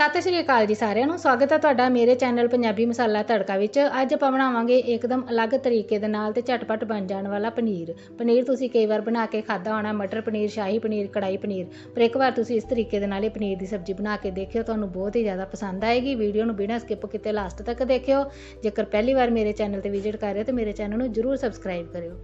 ਸਤਿ ਸ਼੍ਰੀ ਅਕਾਲ ਜੀ ਸਾਰਿਆਂ ਨੂੰ। ਸਵਾਗਤ ਹੈ ਤੁਹਾਡਾ ਮੇਰੇ ਚੈਨਲ ਪੰਜਾਬੀ ਮਸਾਲਾ ਤੜਕਾ ਵਿੱਚ। ਅੱਜ ਆਪਾਂ ਬਣਾਵਾਂਗੇ ਇੱਕਦਮ ਅਲੱਗ ਤਰੀਕੇ ਦੇ ਨਾਲ ਤੇ ਝਟਪਟ ਬਣ ਜਾਣ ਵਾਲਾ ਪਨੀਰ। ਪਨੀਰ ਤੁਸੀਂ ਕਈ ਵਾਰ ਬਣਾ ਕੇ ਖਾਦਾ ਹੋਣਾ, ਮਟਰ ਪਨੀਰ, ਸ਼ਾਹੀ ਪਨੀਰ ਕੜਾਈ ਪਨੀਰ। ਪਰ ਇੱਕ ਵਾਰ ਤੁਸੀਂ ਇਸ ਤਰੀਕੇ ਦੇ ਨਾਲ ਇਹ ਪਨੀਰ ਦੀ ਸਬਜ਼ੀ ਬਣਾ ਕੇ ਦੇਖਿਓ, ਤੁਹਾਨੂੰ ਬਹੁਤ ਹੀ ਜ਼ਿਆਦਾ ਪਸੰਦ ਆਏਗੀ। ਵੀਡੀਓ ਨੂੰ ਬਿਨਾਂ ਸਕਿਪ ਕੀਤੇ ਲਾਸਟ ਤੱਕ ਦੇਖਿਓ। ਜੇਕਰ ਪਹਿਲੀ ਵਾਰ ਮੇਰੇ ਚੈਨਲ ਤੇ ਵਿਜ਼ਿਟ ਕਰ ਰਹੇ ਹੋ, ਤਾਂ ਮੇਰੇ ਚੈਨਲ ਨੂੰ ਜਰੂਰ ਸਬਸਕ੍ਰਾਈਬ ਕਰਿਓ।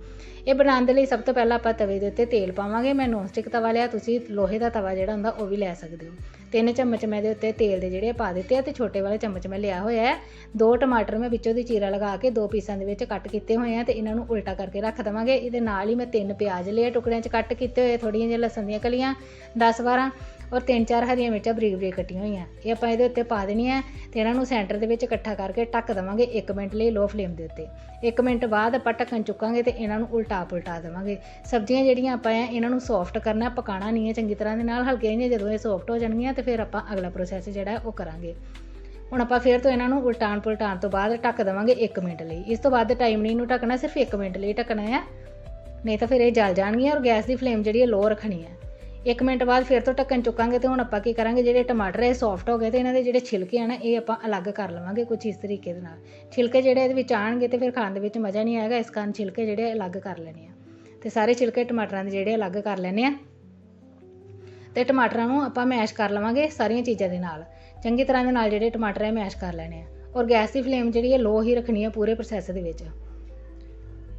ਇਹ ਬਣਾਉਣ ਦੇ ਲਈ ਸਭ ਤੋਂ ਪਹਿਲਾਂ ਆਪਾਂ ਤਵੇ ਦੇ ਉੱਤੇ ਤੇਲ ਪਾਵਾਂਗੇ। ਮੈਂ ਨੌਨ ਸਟਿਕ ਤਵਾ ਲਿਆ, ਤੁਸੀਂ ਲੋਹੇ ਦਾ ਤਵਾ ਜਿਹੜਾ ਹੁੰਦਾ ਉਹ ਵੀ ਲੈ ਸਕਦੇ ਹੋ। ਤਿੰਨ ਚਮਚ ਮੈਂ ਦੇ ਉੱਤੇ ਤੇਲ ਦੇ ਜਿਹੜੇ ਪਾ ਦਿੱਤੇ ਆ ਤੇ ਛੋਟੇ ਵਾਲੇ ਚਮਚ ਮੈਂ ਲਿਆ ਹੋਇਆ ਹੈ। ਦੋ ਟਮਾਟਰ ਮੈਂ ਵਿੱਚੋਂ ਦੀ ਚੀਰਾ ਲਗਾ ਕੇ ਦੋ ਪੀਸਾਂ ਦੇ ਵਿੱਚ ਕੱਟ ਕੀਤੇ ਹੋਏ ਆ ਤੇ ਇਹਨਾਂ ਨੂੰ ਉਲਟਾ ਕਰਕੇ ਰੱਖ ਦਵਾਂਗੇ। ਇਹਦੇ ਨਾਲ ਹੀ ਮੈਂ ਤਿੰਨ ਪਿਆਜ਼ ਲਏ ਟੁਕੜਿਆਂ 'ਚ ਕੱਟ ਕੀਤੇ ਹੋਏ ਥੋੜੀਆਂ ਜਿਹੀਆਂ ਲਸਣ ਦੀਆਂ ਕਲੀਆਂ 10 12 ਔਰ ਤਿੰਨ ਚਾਰ ਹਰੀਆਂ ਮਿਰਚਾਂ ਬਰੀਕ ਬਰੀਕ ਕੱਟੀਆਂ ਹੋਈਆਂ। ਇਹ ਆਪਾਂ ਇਹਦੇ ਉੱਤੇ ਪਾ ਦੇਣੀਆਂ ਤੇ ਇਹਨਾਂ ਨੂੰ ਸੈਂਟਰ ਦੇ ਵਿੱਚ ਇਕੱਠਾ ਕਰਕੇ ਢੱਕ ਦਵਾਂਗੇ 1 ਮਿੰਟ ਲਈ ਲੋ ਫਲੇਮ ਦੇ ਉੱਤੇ। 1 ਮਿੰਟ ਬਾਅਦ ਆਪਾਂ ਢੱਕਣ ਚੁੱਕਾਂਗੇ ਤੇ ਇਹਨਾਂ ਨੂੰ ਉਲਟਾ ਪੁਲਟਾ ਦੇਵਾਂਗੇ। ਸਬਜ਼ੀਆਂ ਜਿਹੜੀਆਂ ਆਪਾਂ ਆ ਇਹਨਾਂ ਨੂੰ ਸੌਫਟ ਕਰਨਾ ਪਕਾਣਾ ਨਹੀਂ ਹੈ, ਚੰਗੀ ਤਰ੍ਹਾਂ ਦੇ ਨਾਲ ਹਲਕੇ ਜਿਹੀਆਂ ਜਦੋਂ ਇਹ ਸੌਫਟ ਹੋ ਜਾਣਗੀਆਂ ਤੇ ਫਿਰ ਆਪਾਂ ਅਗਲਾ ਪ੍ਰੋਸੈਸ ਜਿਹੜਾ ਉਹ ਕਰਾਂਗੇ। ਹੁਣ ਆਪਾਂ ਫਿਰ ਤੋਂ ਇਹਨਾਂ ਨੂੰ ਉਲਟਾਣ ਪੁਲਟਾਣ ਤੋਂ ਬਾਅਦ ਢੱਕ ਦੇਵਾਂਗੇ 1 ਮਿੰਟ ਲਈ। ਇਸ ਤੋਂ ਬਾਅਦ ਟਾਈਮ ਨਹੀਂ ਇਹਨੂੰ ਢੱਕਣਾ, ਸਿਰਫ 1 ਮਿੰਟ ਲਈ ਢੱਕਣਾ ਹੈ। ਨਹੀਂ ਤਾਂ ਫਿਰ ਇਹ ਜਲ ਜਾਣਗੀਆਂ ਔਰ ਗੈਸ ਦੀ ਫਲੇਮ ਜਿਹੜੀ ਹੈ ਲੋ ਰੱਖਣੀ ਹੈ। 1 ਮਿੰਟ ਬਾਅਦ ਫਿਰ ਤੋਂ ਢੱਕਣ ਚੁੱਕਾਂਗੇ ਤੇ ਹੁਣ ਆਪਾਂ ਕੀ ਕਰਾਂਗੇ, ਜਿਹੜੇ ਟਮਾਟਰ ਇਹ ਸੌਫਟ ਹੋ ਗਏ ਤੇ ਇਹਨਾਂ ਦੇ ਜਿਹੜੇ ਛਿਲਕੇ ਆ ਨਾ, ਇਹ ਆਪਾਂ ਅਲੱਗ ਕਰ ਲਵਾਂਗੇ ਕੁਝ ਇਸ ਤਰੀਕੇ ਦੇ ਨਾਲ। ਛਿਲਕੇ ਜਿਹੜੇ ਇਹਦੇ ਵਿੱਚ ਆਣਗੇ ਤੇ ਫਿਰ ਖਾਣ ਦੇ ਵਿੱਚ ਮਜ਼ਾ ਨਹੀਂ ਆਏਗਾ, ਇਸ ਕਾਰਨ ਛਿਲਕੇ ਜਿਹੜੇ ਅਲੱਗ ਕਰ ਲੈਣੇ ਆ। ਤੇ ਸਾਰੇ ਛਿਲਕੇ ਟਮਾਟਰਾਂ ਦੇ ਜਿਹੜੇ ਅਲੱਗ ਕਰ ਲੈਣੇ ਆ। ਤੇ ਟਮਾਟਰਾਂ ਨੂੰ ਆਪਾਂ ਮੈਸ਼ ਕਰ ਲਵਾਂਗੇ ਸਾਰੀਆਂ ਚੀਜ਼ਾਂ ਦੇ ਨਾਲ। ਚੰਗੀ ਤਰ੍ਹਾਂ ਦੇ ਨਾਲ ਜਿਹੜੇ ਟਮਾਟਰ ਹੈ ਮੈਸ਼ ਕਰ ਲੈਣੇ ਆ। ਔਰ ਗੈਸ ਦੀ ਫਲੇਮ ਜਿਹੜੀ ਹੈ ਲੋ ਹੀ ਰੱਖਣੀ ਹੈ ਪੂਰੇ ਪ੍ਰੋਸੈਸ ਦੇ ਵਿੱਚ।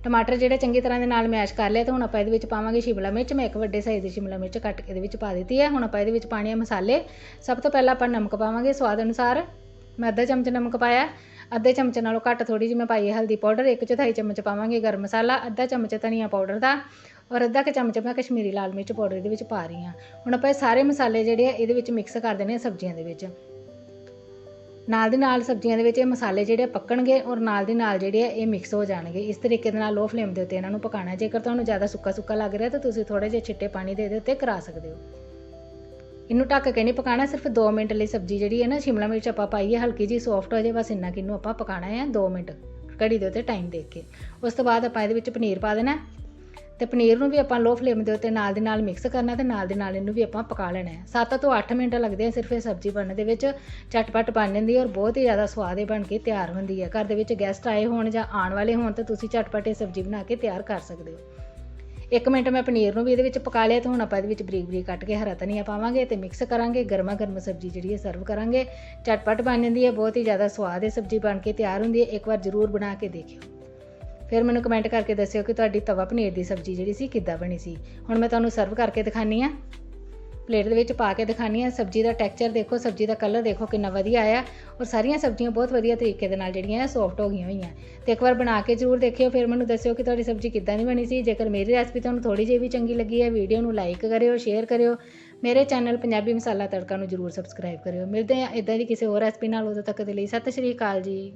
ਟਮਾਟਰ ਜਿਹੜੇ ਚੰਗੀ ਤਰ੍ਹਾਂ ਦੇ ਨਾਲ ਮੈਸ਼ ਕਰ ਲਿਆ ਤੇ ਹੁਣ ਆਪਾਂ ਇਹਦੇ ਵਿੱਚ ਪਾਵਾਂਗੇ ਸ਼ਿਮਲਾ ਮਿਰਚ। ਮੈਂ ਇੱਕ ਵੱਡੇ ਸਾਈਜ਼ ਦੀ ਸ਼ਿਮਲਾ ਮਿਰਚ ਕੱਟ ਕੇ ਇਹਦੇ ਵਿੱਚ ਪਾ ਦਿੱਤੀ ਹੈ। ਹੁਣ ਆਪਾਂ ਇਹਦੇ ਵਿੱਚ ਪਾਣੇ ਆ ਮਸਾਲੇ। ਸਭ ਤੋਂ ਪਹਿਲਾਂ ਆਪਾਂ ਨਮਕ ਪਾਵਾਂਗੇ ਸਵਾਦ ਅਨੁਸਾਰ। ਮੈਂ ਅੱਧਾ ਚਮਚ ਨਮਕ ਪਾਇਆ। ਅੱਧੇ ਚਮਚ ਨਾਲੋਂ ਘੱਟ ਥੋੜੀ ਜਿਹੀ ਮੈਂ ਪਾਈ ਹਲਦੀ ਪਾਊਡਰ। ਇੱਕ ਚੌਥਾਈ ਚਮਚ ਪਾਵਾਂਗੇ ਗਰਮ ਮਸਾਲਾ, ਅੱਧਾ ਚਮਚ ਧਨੀਆ ਪਾਊਡਰ ਦਾ ਔਰ ਅੱਧਾ ਕੁ ਚਮਚ ਮੈਂ ਕਸ਼ਮੀਰੀ ਲਾਲ ਮਿਰਚ ਪਾਊਡਰ ਇਹਦੇ ਵਿੱਚ ਪਾ ਰਹੀ ਹਾਂ। ਹੁਣ ਆਪਾਂ ਇਹ ਸਾਰੇ ਮਸਾਲੇ ਜਿਹੜੇ ਆ, ਇਹਦੇ ਵਿੱਚ ਮਿਕਸ ਕਰ ਦੇਣੇ ਆ ਸਬਜ਼ੀਆਂ ਦੇ ਵਿੱਚ। ਨਾਲ ਦੀ ਨਾਲ ਸਬਜ਼ੀਆਂ ਦੇ ਵਿੱਚ ਇਹ ਮਸਾਲੇ ਜਿਹੜੇ ਆ ਪੱਕਣਗੇ ਔਰ ਨਾਲ ਦੀ ਨਾਲ ਜਿਹੜੇ ਆ ਇਹ ਮਿਕਸ ਹੋ ਜਾਣਗੇ। ਇਸ ਤਰੀਕੇ ਦੇ ਨਾਲ ਲੋ ਫਲੇਮ ਦੇ ਉੱਤੇ ਇਹਨਾਂ ਨੂੰ ਪਕਾਉਣਾ ਜੇਕਰ ਤੁਹਾਨੂੰ ਜ਼ਿਆਦਾ ਸੁੱਕਾ ਸੁੱਕਾ ਲੱਗ ਰਿਹਾ ਤਾਂ ਤੁਸੀਂ ਥੋੜੇ ਜਿਹੇ ਛਿੱਟੇ ਪਾਣੀ ਦੇ ਇਹਦੇ ਉੱਤੇ ਕਰਾ ਸਕਦੇ ਹੋ। ਇਹਨੂੰ ਢੱਕ ਕੇ ਨਹੀਂ ਪਕਾਉਣਾ, ਸਿਰਫ 2 ਮਿੰਟ ਲਈ ਸਬਜ਼ੀ ਜਿਹੜੀ ਹੈ ਨਾ ਸ਼ਿਮਲਾ ਮਿਰਚ ਆਪਾਂ ਪਾਈ ਹੈ, ਹਲਕੀ ਜੀ ਸੌਫਟ ਹੋ ਜਾਏ ਬਸ ਇੰਨਾ ਕਿ ਇਹਨੂੰ ਆਪਾਂ ਪਕਾਉਣਾ ਹੈ 2 ਮਿੰਟ ਘੜੀ ਦੇ ਉੱਤੇ ਟਾਈਮ ਦੇ ਕੇ। ਉਸ ਤੋਂ ਬਾਅਦ ਆਪਾਂ ਇਹਦੇ ਵਿੱਚ ਪਨੀਰ ਪਾ ਦੇਣਾ ਤੇ ਪਨੀਰ ਨੂੰ ਵੀ ਆਪਾਂ ਲੋ ਫਲੇਮ ਦੇ ਉੱਤੇ ਨਾਲ ਦੇ ਨਾਲ ਮਿਕਸ ਕਰਨਾ ਤੇ ਨਾਲ ਦੇ ਨਾਲ ਇਹਨੂੰ ਵੀ ਆਪਾਂ ਪਕਾ ਲੈਣਾ ਹੈ। 7 ਤੋਂ 8 ਮਿੰਟ ਲੱਗਦੇ ਆ ਸਿਰਫ ਇਹ ਸਬਜ਼ੀ ਬਣਨ ਦੇ ਵਿੱਚ। ਚਟਪਟ ਬਣ ਜਾਂਦੀ ਹੈ ਔਰ ਬਹੁਤ ਹੀ ਜ਼ਿਆਦਾ ਸਵਾਦ ਇਹ ਬਣ ਕੇ ਤਿਆਰ ਹੁੰਦੀ ਹੈ। ਘਰ ਦੇ ਵਿੱਚ ਗੈਸਟ ਆਏ ਹੋਣ ਜਾਂ ਆਉਣ ਵਾਲੇ ਹੋਣ ਤਾਂ ਤੁਸੀਂ ਚਟਪਟ ਇਹ ਸਬਜ਼ੀ ਬਣਾ ਕੇ ਤਿਆਰ ਕਰ ਸਕਦੇ ਹੋ। ਇੱਕ ਮਿੰਟ ਮੈਂ ਪਨੀਰ ਨੂੰ ਵੀ ਇਹਦੇ ਵਿੱਚ ਪਕਾ ਲਿਆ ਤੇ ਹੁਣ ਆਪਾਂ ਇਹਦੇ ਵਿੱਚ ਬਰੀਕ ਬਰੀਕ ਕੱਟ ਕੇ ਹਰਾ ਧਨੀਆ ਪਾਵਾਂਗੇ ਤੇ ਮਿਕਸ ਕਰਾਂਗੇ, ਗਰਮਾ ਗਰਮ ਸਬਜ਼ੀ ਜਿਹੜੀ ਹੈ ਸਰਵ ਕਰਾਂਗੇ। ਚਟਪਟ ਬਣ ਜਾਂਦੀ ਹੈ, ਬਹੁਤ ਹੀ ਜ਼ਿਆਦਾ ਸਵਾਦ ਇਹ ਸਬਜ਼ੀ ਬਣ ਕੇ ਤਿਆਰ ਹੁੰਦੀ ਹੈ। ਇੱਕ ਵਾਰ ਜ਼ਰੂਰ ਬਣਾ ਕੇ ਦੇਖਿਓ। ਫਿਰ ਮੈਨੂੰ ਕਮੈਂਟ ਕਰਕੇ ਦੱਸਿਓ ਕਿ ਤੁਹਾਡੀ ਤਵਾ ਪਨੀਰ ਦੀ ਸਬਜ਼ੀ ਜਿਹੜੀ ਸੀ ਕਿੱਦਾਂ ਬਣੀ ਸੀ। ਹੁਣ ਮੈਂ ਤੁਹਾਨੂੰ ਸਰਵ ਕਰਕੇ ਦਿਖਾਨੀ ਆ। ਪਲੇਟ ਦੇ ਵਿੱਚ ਪਾ ਕੇ ਦਿਖਾਨੀ ਆ। ਸਬਜ਼ੀ ਦਾ ਟੈਕਸਚਰ ਦੇਖੋ, ਸਬਜ਼ੀ ਦਾ ਕਲਰ ਦੇਖੋ, ਕਿੰਨਾ ਵਧੀਆ ਆਇਆ। ਔਰ ਸਾਰੀਆਂ ਸਬਜ਼ੀਆਂ ਬਹੁਤ ਵਧੀਆ ਤਰੀਕੇ ਦੇ ਨਾਲ ਜਿਹੜੀਆਂ ਸੌਫਟ ਹੋ ਗਈਆਂ ਹੋਈਆਂ। ਤੇ ਇੱਕ ਵਾਰ ਬਣਾ ਕੇ ਜ਼ਰੂਰ ਦੇਖਿਓ, ਫਿਰ ਮੈਨੂੰ ਦੱਸਿਓ ਕਿ ਤੁਹਾਡੀ ਸਬਜ਼ੀ ਕਿੱਦਾਂ ਦੀ ਬਣੀ ਸੀ। ਜੇਕਰ ਮੇਰੀ ਰੈਸਪੀ ਤੁਹਾਨੂੰ ਥੋੜੀ ਜਿਹੀ ਵੀ ਚੰਗੀ ਲੱਗੀ ਹੈ ਵੀਡੀਓ ਨੂੰ ਲਾਈਕ ਕਰਿਓ ਸ਼ੇਅਰ ਕਰਿਓ। ਮੇਰੇ ਚੈਨਲ ਪੰਜਾਬੀ ਮਸਾਲਾ ਤੜਕਾ ਨੂੰ ਜ਼ਰੂਰ ਸਬਸਕ੍ਰਾਈਬ ਕਰਿਓ। ਮਿਲਦੇ ਹਾਂ ਇਦਾਂ ਦੀ ਕਿਸੇ ਹੋਰ ਰੈਸਪੀ ਨਾਲ ਉਦੋਂ ਤੱਕ ਦੇ ਲਈ। ਸਤਿ ਸ਼੍ਰੀ ਅਕਾਲ ਜੀ।